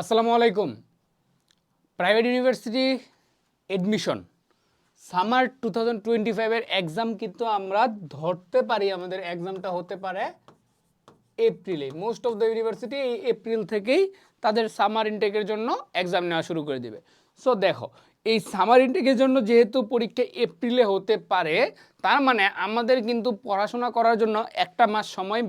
আসসালামু আলাইকুম। Private university admission summer two thousand twenty ফাইভের এক্সাম কিন্তু আমরা ধরতে পারি, আমাদের এক্সামটা হতে পারে এপ্রিলে মোস্ট অফ দ্য ইউনিভার্সিটি এই এপ্রিল থেকেই তাদের সামার ইনটেকের জন্য এক্সাম নেওয়া শুরু করে দিবে। সো দেখো, এই সামার ইনটেকের জন্য যেহেতু পরীক্ষা এপ্রিলে হতে পারে তার মানে আমাদের কিন্তু পড়াশোনা করার জন্য একটা মাস সময়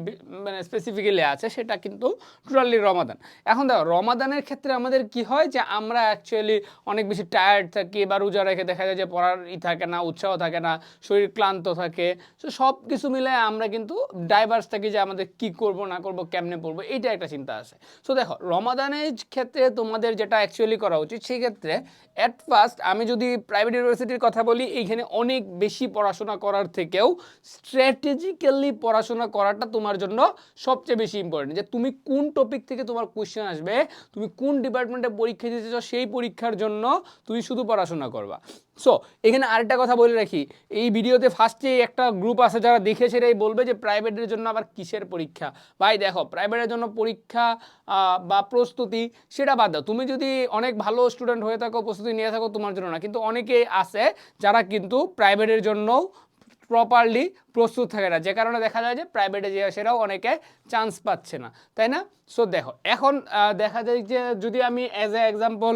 মানে স্পেসিফিক্যালি আছে, সেটা কিন্তু টোটালি রমাদান। এখন দেখো, রমাদানের ক্ষেত্রে আমাদের কি হয় যে, আমরা অ্যাকচুয়ালি অনেক বেশি টায়ার্ড থাকি বা রোজা রেখে দেখা যায় যে, পড়ার ই থাকে না, উৎসাহ থাকে না, শরীর ক্লান্ত থাকে। সো সব কিছু মিলে আমরা কিন্তু ডাইভার্স থাকি যে, আমাদের কি করব, না করব, কেমনে পড়ব এইটা একটা চিন্তা আছে। সো দেখো, রমাদানের ক্ষেত্রে তোমাদের যেটা অ্যাকচুয়ালি করা উচিত, সেই ক্ষেত্রে অ্যাট ফার্স্ট আমি যদি প্রাইভেট ইউনিভার্সিটির কথা বলি, এইখানে অনেক বেশি পড়াশোনা করার থেকেও স্ট্র্যাটেজিক্যালি পড়াশোনা করাটা তোমার জন্য সবচেয়ে বেশি ইম্পর্টেন্ট যে তুমি কোন টপিক থেকে তোমার কোয়েশ্চেন আসবে, তুমি কোন ডিপার্টমেন্টে পরীক্ষা দিতে চাও, সেই পরীক্ষার জন্য তুমি শুধু পড়াশোনা করবা। সো এখানে আরেকটা কথা বলে রাখি, এই ভিডিওতে ফার্স্টে একটা গ্রুপ আছে যারা দেখে সেটাই বলবে যে প্রাইভেটের জন্য আবার কিসের পরীক্ষা? ভাই দেখো প্রাইভেটের জন্য পরীক্ষা বা প্রস্তুতি সেটা বাদ দাও। তুমি যদি অনেক ভালো স্টুডেন্ট হয়ে থাকো, প্রস্তুতি নিয়ে থাকো, তোমার জন্য না। কিন্তু অনেকেই আছে যারা কিন্তু প্রাইভেটের জন্যও প্রপারলি প্রস্তুত থাকে না। যে কারণে দেখা যায় যে প্রাইভেটে যে সেরাও অনেকে চান্স পাচ্ছে না। তাই না? সো দেখো, এখন দেখা যায় যে যদি আমি অ্যাজ এ এক্সাম্পল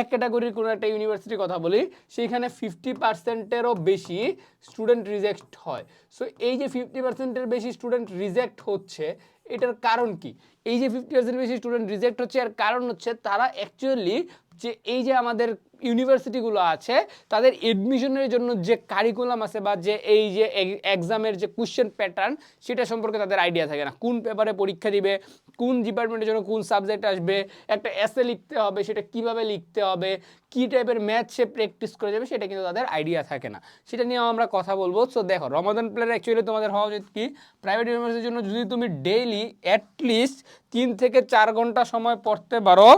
এক ক্যাটাগরির কোনো একটা ইউনিভার্সিটির কথা বলি, সেইখানে ফিফটি পার্সেন্টেরও বেশি স্টুডেন্ট রিজেক্ট হয়। সো এই যে ফিফটি পার্সেন্টের বেশি স্টুডেন্ট রিজেক্ট হচ্ছে, এটার কারণ কি? এই যে ফিফটি পার্সেন্ট বেশি স্টুডেন্ট রিজেক্ট হচ্ছে, এর কারণ হচ্ছে তারা অ্যাকচুয়ালি যে এই যে আমাদের ইউনিভার্সিটিগুলো আছে, তাদের এডমিশনের জন্য যে কারিকুলাম আছে বা যে এই যে এক্সামের যে কোশ্চেন প্যাটার্ন সেটা সম্পর্কে তাদের আইডিয়া থাকে না। কোন পেপারে পরীক্ষা দিবে, কোন ডিপার্টমেন্টের জন্য কোন সাবজেক্ট আসবে, একটা এসে লিখতে হবে, সেটা কীভাবে লিখতে হবে, কী টাইপের ম্যাথ সে প্র্যাকটিস করে যাবে, সেটা কিন্তু তাদের আইডিয়া থাকে না। সেটা নিয়েও আমরা কথা বলব। সো দেখো রমাদান প্লেয়ার অ্যাকচুয়ালি তোমাদের হওয়া উচিত কি? প্রাইভেট ইউনিভার্সিটির জন্য যদি তুমি ডেইলি অ্যাটলিস্ট তিন থেকে চার ঘণ্টা সময় পড়তে পারো,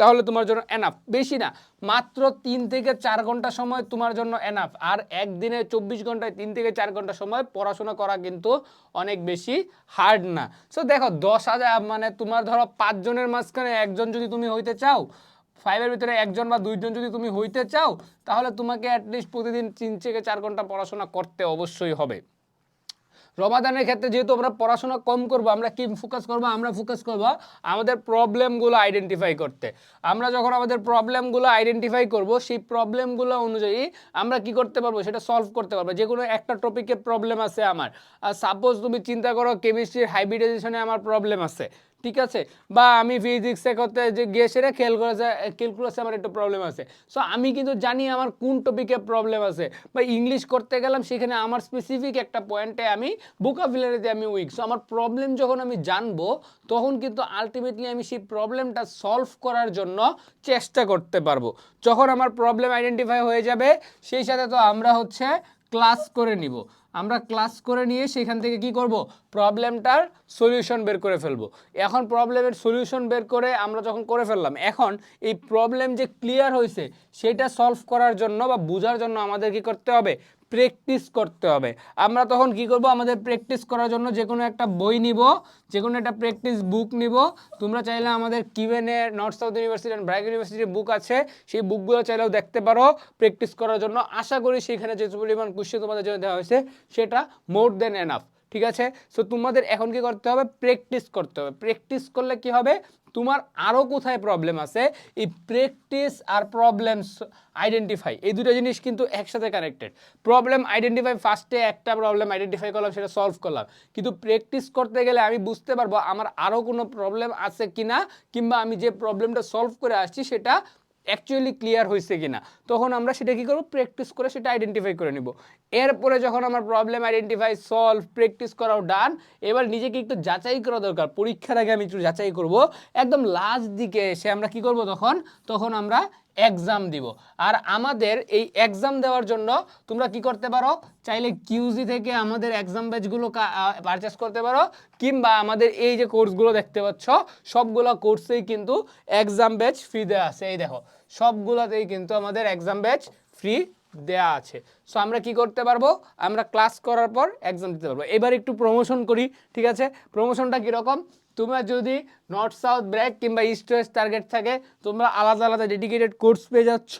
তাহলে তোমার জন্য এনাফ বেশি না, মাত্র তিন থেকে চার ঘণ্টা সময় তোমার জন্য এনাফ আর একদিনে চব্বিশ ঘন্টায় তিন থেকে চার ঘণ্টা সময় পড়াশোনা করা কিন্তু অনেক বেশি হার্ড না। সো দেখো, দশ হাজার মানে তোমার ধরো পাঁচজনের মাঝখানে একজন যদি তুমি হইতে চাও ফাইভের ভিতরে একজন বা দুইজন যদি তুমি হইতে চাও, তাহলে তোমাকে অ্যাটলিস্ট প্রতিদিন তিন থেকে চার ঘণ্টা পড়াশোনা করতে অবশ্যই হবে। রমাদানের ক্ষেত্রে যেহেতু আমরা পড়াশোনা কম করব, আমরা কি ফোকাস করব, আমরা ফোকাস করব আমাদের প্রবলেমগুলো আইডেন্টিফাই করতে। আমরা যখন আমাদের প্রবলেমগুলো আইডেন্টিফাই করব, সেই প্রবলেমগুলো অনুযায়ী আমরা কি করতে পারব, সেটা সলভ করতে পারব। যে কোনো একটা টপিকের প্রবলেম আছে আমার। সাপোজ তুমি চিন্তা করো কেমিস্ট্রির হাইব্রিডাইজেশনে আমার প্রবলেম আছে, ঠিক আছে? বা আমি ফিজিক্সে করতে যে গিয়ে সেটা ক্যালকুলাসে ক্যালকুলাসে আমার একটু প্রবলেম আছে। সো আমি কিন্তু জানি আমার কোন টপিকে প্রবলেম আছে। বা ইংলিশ করতে গেলাম, সেখানে আমার স্পেসিফিক একটা পয়েন্টে আমি বোকাবিলারিতে আমি উইক সো আমার প্রবলেম যখন আমি জানব, তখন কিন্তু আলটিমেটলি আমি সেই প্রবলেমটা সলভ করার জন্য চেষ্টা করতে পারব। যখন আমার প্রবলেম আইডেন্টিফাই হয়ে যাবে, সেই সাথে তো আমরা হচ্ছে ক্লাস করে নিব। আমরা ক্লাস করে নিয়ে সেখান থেকে কি করব? প্রবলেমটার সলিউশন বের করে ফেলব। এখন প্রবলেমের সলিউশন বের করে আমরা যখন করে ফেললাম, এখন এই প্রবলেম যে ক্লিয়ার হয়েছে সেটা সলভ করার জন্য বা বোঝার জন্য আমাদের কি করতে হবে? প্র্যাকটিস করতে হবে। আমরা তখন কি করব? আমাদের প্র্যাকটিস করার জন্য যে কোনো একটা বই নিব যে কোনো একটা প্র্যাকটিস বুক নিব। তোমরা চাইলে আমাদের কিভেনের north south university and BRAC ইউনিভার্সিটির বুক আছে, সেই বুকগুলো চাইলেও দেখতে পারো প্র্যাকটিস করার জন্য। আশা করি সেখানে যে পরিমাণ কোশ্চেন তোমাদের জন্য দেওয়া হয়েছে, সেটা মোর দেন এনাফ। ঠিক আছে? সো তোমাদের এখন কি করতে হবে? প্র্যাকটিস করতে হবে। প্র্যাকটিস করলে কি হবে? তোমার আরও কোথায় প্রবলেম আছে? এই প্র্যাকটিস আর প্রবলেমস আইডেন্টিফাই এই দুটো জিনিস কিন্তু একসাথে কানেক্টেড প্রবলেম আইডেন্টিফাই ফার্স্টে একটা প্রবলেম আইডেন্টিফাই করলাম, সেটা সলভ করলাম। কিন্তু প্র্যাকটিস করতে গেলে আমি বুঝতে পারব আমার আরও কোনো প্রবলেম আছে কি না কিংবা আমি যে প্রবলেমটা সলভ করে আসছি, সেটা অ্যাকচুয়ালি ক্লিয়ার হয়েছে কি না তখন আমরা সেটা কী করব? প্র্যাকটিস করে সেটা আইডেন্টিফাই করে নিব। এরপরে যখন আমার প্রবলেম আইডেন্টিফাই সলভ প্র্যাকটিস করাও ডান এবার নিজেকে একটু যাচাই করা দরকার। পরীক্ষার আগে আমি একটু যাচাই করব। একদম লাস্ট দিকে এসে আমরা কি করব তখন? তখন আমরা এক্সাম দিব। আর আমাদের এই এক্সাম দেওয়ার জন্য তোমরা কি করতে পারো? চাইলে কিউজি থেকে আমাদের এক্সাম ব্যাচগুলো পারচেস করতে পারো। কিংবা আমাদের এই যে কোর্সগুলো দেখতে পাচ্ছ, সবগুলো কোর্সেই কিন্তু এক্সাম ব্যাচ ফ্রি দেওয়া আছে। এই দেখো, সবগুলোতেই কিন্তু আমাদের এক্সাম ব্যাচ ফ্রি দেয়া আছে। সো আমরা কি করতে পারব? আমরা ক্লাস করার পর এক্সাম দিতে পারব। এবার একটু প্রমোশন করি, ঠিক আছে? প্রমোশনটা কীরকম? তোমার যদি নর্থ সাউথ ব্র্যাক কিংবা ইস্ট ওয়েস্ট টার্গেট থাকে, তোমরা আলাদা আলাদা ডেডিকেটেড কোর্স পেয়ে যাচ্ছ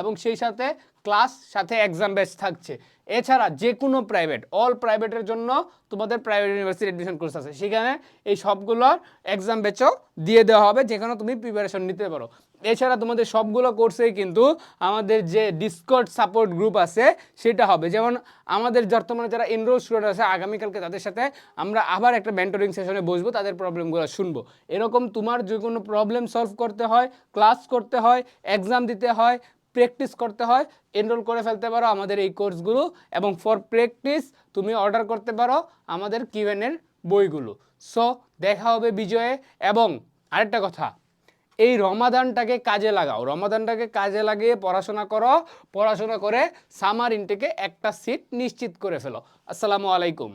এবং সেই সাথে ক্লাস সাথে এক্সাম বেস থাকছে। এছাড়া যে কোনো প্রাইভেট অল প্রাইভেটের জন্য তোমাদের প্রাইভেট ইউনিভার্সিটি অ্যাডমিশন কোর্স আছে। সেখানে এই সবগুলোর এক্সাম বেচও দিয়ে দেওয়া হবে, যেখানে তুমি প্রিপারেশন নিতে পারো। এছাড়া তোমাদের সবগুলো কোর্সেই কিন্তু আমাদের যে ডিসকর্ড সাপোর্ট গ্রুপ আছে, সেটা হবে। যেমন আমাদের বর্তমানে যারা এনরোল স্টুডেন্ট আছে, আগামীকালকে তাদের সাথে আমরা আবার একটা মেন্টরিং সেশনে বসবো, তাদের প্রবলেমগুলো শুনব। এরকম তোমার যে কোনো প্রবলেম সলভ করতে হয় ক্লাস করতে হয় এক্সাম দিতে হয় প্র্যাকটিস করতে হয় এনরোল করে ফেলতে পারো আমাদের এই কোর্সগুলো এবং ফর প্র্যাকটিস তুমি অর্ডার করতে পারো আমাদের কিউএনের বইগুলো। সো দেখা হবে বিজয়ে এবং আরেকটা কথা এই রমাদানটাকে কাজে লাগাও। রমাদানটাকে কাজে লাগিয়ে পড়াশোনা করো, পড়াশোনা করে সামার ইনটেকে একটা সিট নিশ্চিত করে ফেলো। আসসালামু আলাইকুম।